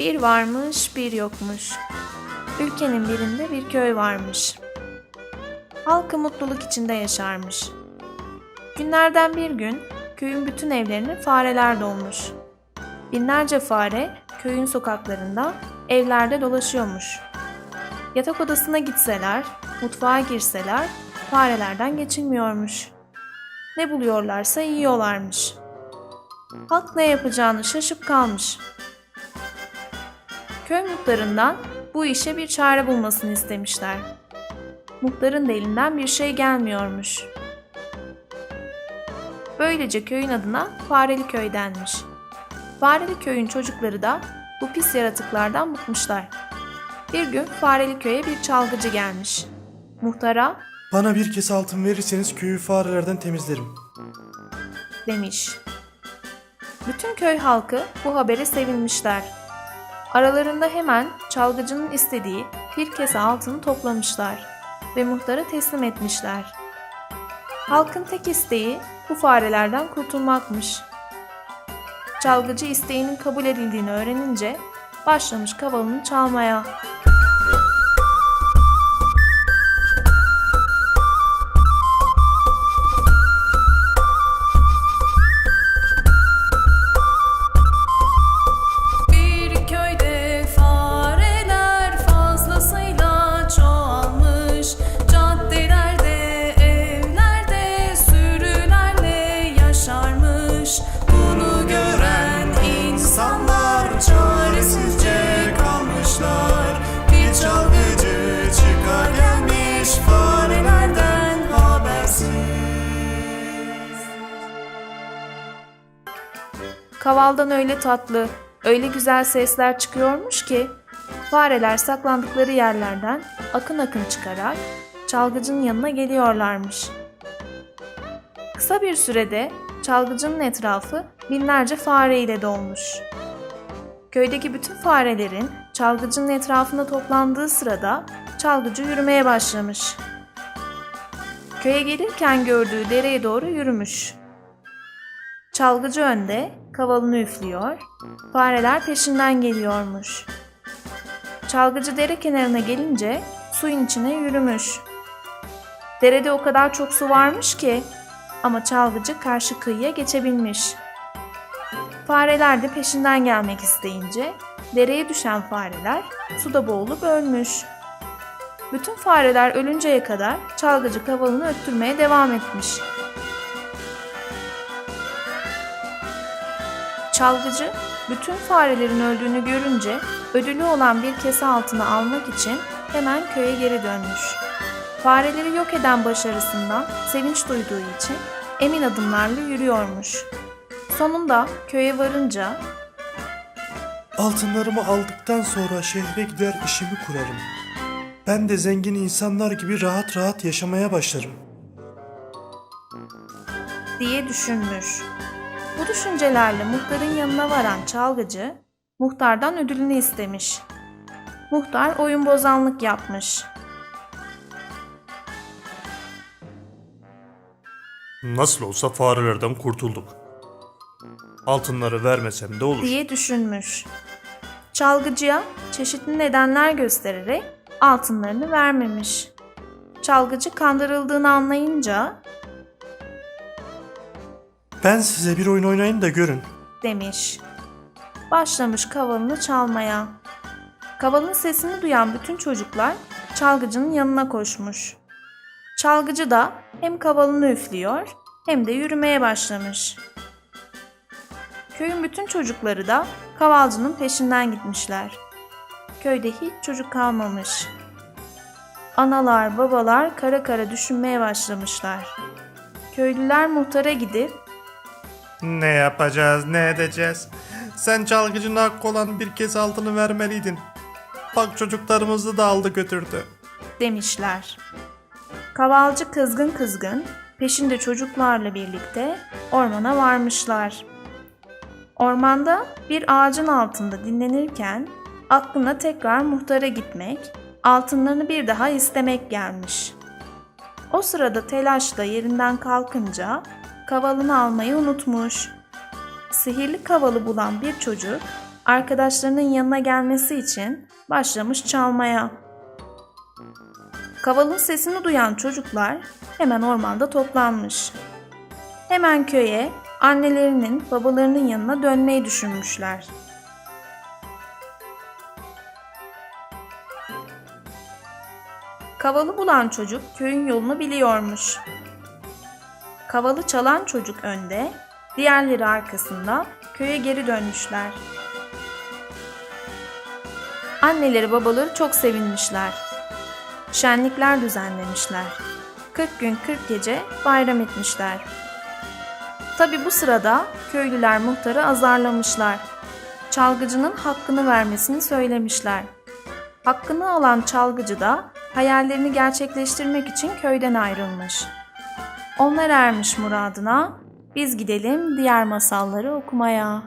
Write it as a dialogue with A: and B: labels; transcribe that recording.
A: Bir varmış, bir yokmuş. Ülkenin birinde bir köy varmış. Halkı mutluluk içinde yaşarmış. Günlerden bir gün köyün bütün evlerini fareler dolmuş. Binlerce fare köyün sokaklarında, evlerde dolaşıyormuş. Yatak odasına gitseler, mutfağa girseler farelerden geçilmiyormuş. Ne buluyorlarsa yiyorlarmış. Halk ne yapacağını şaşıp kalmış. Köy muhtarından bu işe bir çare bulmasını istemişler. Muhtarın da elinden bir şey gelmiyormuş. Böylece köyün adına Fareli Köy denmiş. Fareli Köy'ün çocukları da bu pis yaratıklardan bıkmışlar. Bir gün Fareli Köy'e bir çalgıcı gelmiş. Muhtara
B: Bana bir kese altın verirseniz köyü farelerden temizlerim.
A: demiş. Bütün köy halkı bu habere sevinmişler. Aralarında hemen çalgıcının istediği bir kese altını toplamışlar ve muhtara teslim etmişler. Halkın tek isteği bu farelerden kurtulmakmış. Çalgıcı isteğinin kabul edildiğini öğrenince başlamış kavalını çalmaya. Kavaldan öyle tatlı, öyle güzel sesler çıkıyormuş ki fareler saklandıkları yerlerden akın akın çıkarak çalgıcının yanına geliyorlarmış. Kısa bir sürede çalgıcının etrafı binlerce fare ile dolmuş. Köydeki bütün farelerin çalgıcının etrafında toplandığı sırada çalgıcı yürümeye başlamış. Köye gelirken gördüğü dereye doğru yürümüş. Çalgıcı önde, kavalını üflüyor, fareler peşinden geliyormuş. Çalgıcı dere kenarına gelince suyun içine yürümüş. Derede o kadar çok su varmış ki ama çalgıcı karşı kıyıya geçebilmiş. Fareler de peşinden gelmek isteyince dereye düşen fareler suda boğulup ölmüş. Bütün fareler ölünceye kadar çalgıcı kavalını öttürmeye devam etmiş. Çalgıcı bütün farelerin öldüğünü görünce ödülü olan bir kese altını almak için hemen köye geri dönmüş. Fareleri yok eden başarısından sevinç duyduğu için emin adımlarla yürüyormuş. Sonunda köye varınca
B: Altınlarımı aldıktan sonra şehre gider işimi kurarım. Ben de zengin insanlar gibi rahat rahat yaşamaya başlarım.
A: diye düşünmüş. Bu düşüncelerle muhtarın yanına varan çalgıcı muhtardan ödülünü istemiş. Muhtar oyun bozanlık yapmış.
B: Nasıl olsa farelerden kurtulduk. Altınları vermesem de olur.
A: diye düşünmüş. Çalgıcıya çeşitli nedenler göstererek altınlarını vermemiş. Çalgıcı kandırıldığını anlayınca
B: Ben size bir oyun oynayın da görün.
A: demiş. Başlamış kavalını çalmaya. Kavalın sesini duyan bütün çocuklar çalgıcının yanına koşmuş. Çalgıcı da hem kavalını üflüyor hem de yürümeye başlamış. Köyün bütün çocukları da kavalcının peşinden gitmişler. Köyde hiç çocuk kalmamış. Analar, babalar kara kara düşünmeye başlamışlar. Köylüler muhtara gidip
B: Ne yapacağız, ne edeceğiz? Sen çalgıcının hakkı olan bir kez altını vermeliydin. Bak çocuklarımızı da aldı götürdü.
A: demişler. Kavalcı kızgın kızgın peşinde çocuklarla birlikte ormana varmışlar. Ormanda bir ağacın altında dinlenirken aklına tekrar muhtara gitmek, altınlarını bir daha istemek gelmiş. O sırada telaşla yerinden kalkınca kavalını almayı unutmuş. Sihirli kavalı bulan bir çocuk arkadaşlarının yanına gelmesi için başlamış çalmaya. Kavalın sesini duyan çocuklar hemen ormanda toplanmış. Hemen köye annelerinin, babalarının yanına dönmeyi düşünmüşler. Kavalı bulan çocuk köyün yolunu biliyormuş. Kavalı çalan çocuk önde, diğerleri arkasında köye geri dönmüşler. Anneleri babaları çok sevinmişler. Şenlikler düzenlemişler. 40 gün 40 gece bayram etmişler. Tabi bu sırada köylüler muhtarı azarlamışlar. Çalgıcının hakkını vermesini söylemişler. Hakkını alan çalgıcı da hayallerini gerçekleştirmek için köyden ayrılmış. Onlar ermiş muradına, biz gidelim diğer masalları okumaya.